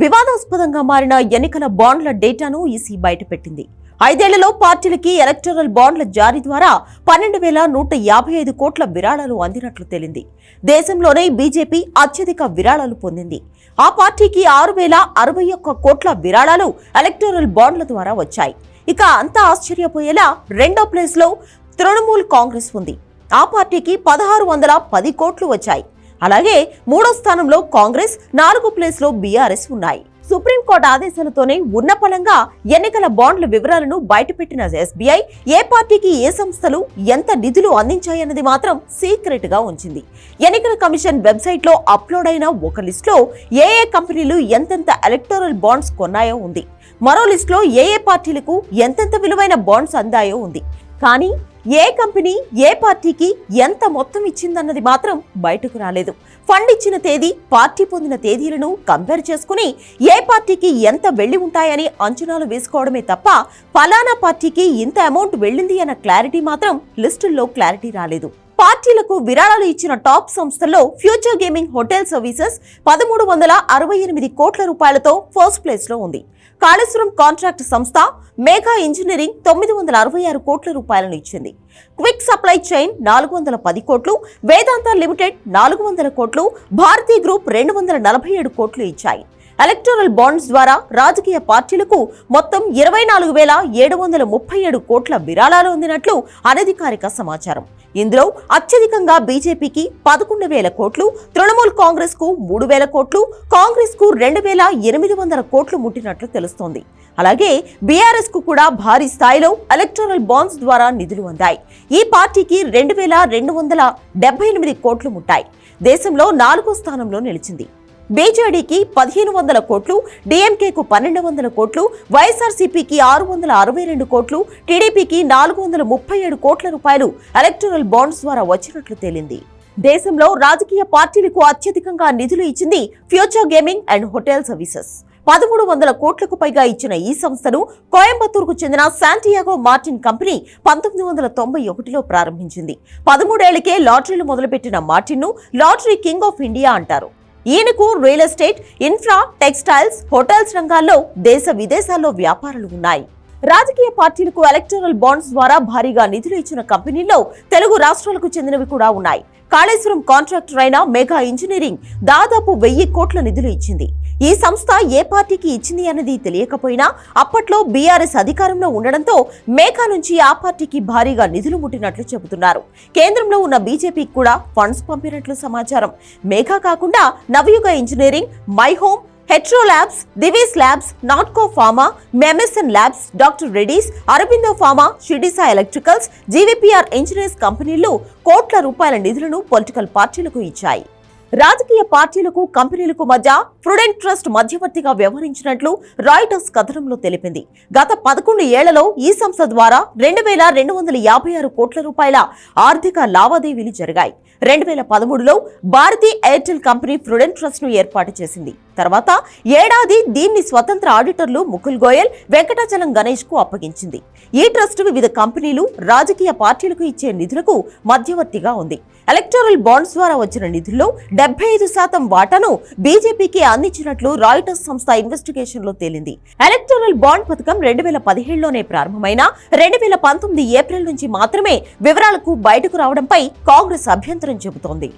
వివాదాస్పదంగా మారిన ఎన్నికల బాండ్ల డేటాను ఈసీ బయటపెట్టింది. ఐదేళ్ళలో పార్టీలకి ఎలక్టరల్ బాండ్ల జారీ ద్వారా పన్నెండు వేల నూట యాభై ఐదు కోట్ల విరాళాలు అందినట్లు తేలింది. దేశంలోనే బీజేపీ అత్యధిక విరాళాలు పొందింది. ఆ పార్టీకి ఆరు వేల అరవై ఒక్క కోట్ల విరాళాలు ఎలక్టరల్ బాండ్ల ద్వారా వచ్చాయి. ఇక అంతా ఆశ్చర్యపోయేలా రెండో ప్లేస్లో తృణమూల్ కాంగ్రెస్ ఉంది. ఆ పార్టీకి పదహారు వందల పది కోట్లు వచ్చాయి. అలాగే మూడో స్థానంలో కాంగ్రెస్ నాలుగో ప్లేస్లో బీఆర్ఎస్ ఉన్నాయి. సుప్రీంకోర్టు ఆదేశాలతోనే ఉన్న పలంగా ఎన్నికల బాండ్ల వివరాలను బయటపెట్టిన ఎస్బీఐ ఏ పార్టీకి ఏ సంస్థలు ఎంత నిధులు అందించాయన్నది మాత్రం సీక్రెట్గా ఉంచింది. ఎన్నికల కమిషన్ వెబ్సైట్లో అప్లోడ్ అయిన ఒక లిస్ట్లో ఏ ఏ కంపెనీలు ఎంతెంత ఎలక్టోరల్ బాండ్స్ కొన్నాయో ఉంది. మరో లిస్ట్లో ఏ ఏ పార్టీలకు ఎంతెంత విలువైన బాండ్స్ అందాయో ఉంది. కానీ ఏ కంపెనీ ఏ పార్టీకి ఎంత మొత్తం ఇచ్చిందన్నది మాత్రం బయటకు రాలేదు. ఫండ్ ఇచ్చిన తేదీ పార్టీ పొందిన తేదీలను కంపేర్ చేసుకుని ఏ పార్టీకి ఎంత వెళ్ళి ఉంటాయని అంచనాలు వేసుకోవడమే తప్ప ఫలానా పార్టీకి ఇంత అమౌంట్ వెళ్ళింది అన్న క్లారిటీ మాత్రం లిస్టుల్లో క్లారిటీ రాలేదు. పార్టీలకు విరాళాలు ఇచ్చిన టాప్ సంస్థల్లో ఫ్యూచర్ గేమింగ్ హోటల్ సర్వీసెస్ పదమూడు వందల అరవై ఎనిమిది కోట్ల రూపాయలతో ఫస్ట్ ప్లేస్లో ఉంది. కాళేశ్వరం కాంట్రాక్ట్ సంస్థ మేఘా ఇంజనీరింగ్ తొమ్మిది వందల అరవై ఆరు కోట్ల రూపాయలను ఇచ్చింది. క్విక్ సప్లై చైన్ నాలుగు వందల పది కోట్లు వేదాంత లిమిటెడ్ నాలుగు వందల కోట్లు భారతీ గ్రూప్ రెండు వందల నలభై ఏడు కోట్లు ఇచ్చాయి. ఎలక్టోరల్ బాండ్స్ ద్వారా రాజకీయ పార్టీలకు మొత్తం ఇరవై నాలుగు వేల ఏడు వందల ముప్పై ఏడు కోట్ల విరాళాలు అందినట్లు అనధికారిక సమాచారం. ఇందులో అత్యధికంగా బీజేపీకి పదకొండు వేల కోట్లు తృణమూల్ కాంగ్రెస్కు మూడు వేల కోట్లు కాంగ్రెస్కు రెండు వేల ఎనిమిది వందల కోట్లు ముట్టినట్లు తెలుస్తోంది. అలాగే బీఆర్ఎస్కు కూడా భారీ స్థాయిలో ఎలక్టోరల్ బాండ్స్ ద్వారా నిధులు అందాయి. ఈ పార్టీకి రెండు వేల రెండు వందల డెబ్బై ఎనిమిది కోట్లు ముట్టాయి. దేశంలో నాలుగో స్థానంలో నిలిచింది. బీజేడీకి పదిహేను వందల కోట్లు డిఎంకేకు పన్నెండు వందల కోట్లు వైఎస్ఆర్సీపీకి ఆరు వందల అరవై రెండు కోట్లు టీడీపీకి నాలుగు వందల ముప్పై ఏడు కోట్ల రూపాయలు ఎలక్టోరల్ బాండ్స్ ద్వారా వచ్చినట్లు తేలింది. దేశంలో రాజకీయ పార్టీలకు అత్యధికంగా నిధులు ఇచ్చింది Future Gaming and Hotel Services. పదమూడు వందల కోట్లకు పైగా ఇచ్చిన ఈ సంస్థను కోయంబత్తూరుకు చెందిన శాంటియాగో మార్టిన్ కంపెనీ పంతొమ్మిది వందల తొంభై ఒకటిలో ప్రారంభించింది. పదమూడేళ్ళకే లాటరీలు మొదలుపెట్టిన మార్టిన్ను లాటరీ కింగ్ ఆఫ్ ఇండియా అంటారు. ఈయనకు real estate infra textiles hotels రంగాల్లో దేశ విదేశాల్లో వ్యాపారాలు ఉన్నాయి. రాజకీయ పార్టీలకు ఎలక్టోరల్ బాండ్స్ ద్వారా భారీగా నిధులు ఇచ్చిన కంపెనీల్లో తెలుగు రాష్ట్రాలకు చెందినవి కూడా ఉన్నాయి. కాళేశ్వరం కాంట్రాక్టర్ అయిన మెగా ఇంజనీరింగ్ దాదాపు వెయ్యి కోట్ల నిధులు ఇచ్చింది. ఈ సంస్థ ఏ పార్టీకి ఇచ్చింది అన్నది తెలియకపోయినా అప్పట్లో బీఆర్ఎస్ అధికారంలో ఉండడంతో మేఘా నుంచి ఆ పార్టీకి భారీగా నిధులు ముట్టినట్లు చెబుతున్నారు. కేంద్రంలో ఉన్న బీజేపీకి కూడా ఫండ్స్ పంపినట్లు సమాచారం. మేఘా కాకుండా Navayuga Engineering My Home Hetero Labs Divi's Labs Natco Pharma మెమెసన్ Labs doctor Reddy's Aurobindo Pharma షిడిసా electricals GVPR engineers కంపెనీలు కోట్ల రూపాయల నిధులను పొలిటికల్ పార్టీలకు ఇచ్చాయి. రాజకీయ పార్టీలకు కంపెనీలకు మధ్య ప్రుడెంట్ ట్రస్ట్ మధ్యవర్తిగా వ్యవహరించినట్లు రాయిటర్స్ కథనంలో తెలిపింది. గత పదకొండు ఏళ్ళలో ఈ సంస్థ ద్వారా రెండు వేల రెండు వందల యాభై ఆరు కోట్ల రూపాయల ఆర్థిక లావాదేవీలు జరిగాయి. రెండు వేల పదమూడులో భారతీ ఎయిర్టెల్ కంపెనీ ప్రుడెంట్ ట్రస్ట్ను ఏర్పాటు చేసింది. తర్వాత ఏడాది దీన్ని స్వతంత్ర ఆడిటర్లు ముకుల్ గోయల్ వెంకటాచలం గణేష్కు అప్పగించింది. ఈ ట్రస్ట్ వివిధ కంపెనీలు రాజకీయ పార్టీలకు ఇచ్చే నిధులకు మధ్యవర్తిగా ఉంది. ఎలక్టోరల్ బాండ్స్ ద్వారా వచ్చిన నిధుల్లో డెబ్బై ఐదు శాతం వాటాను బీజేపీకి అందించినట్లు రాయిటర్స్ సంస్థ ఇన్వెస్టిగేషన్లో తేలింది. ఎలక్టోరల్ బాండ్ పథకం రెండు వేల పదిహేడులోనే ప్రారంభమైన రెండు వేల పంతొమ్మిది ఏప్రిల్ నుంచి మాత్రమే వివరాలకు బయటకు రావడంపై కాంగ్రెస్ అభ్యంతరం చెబుతోంది.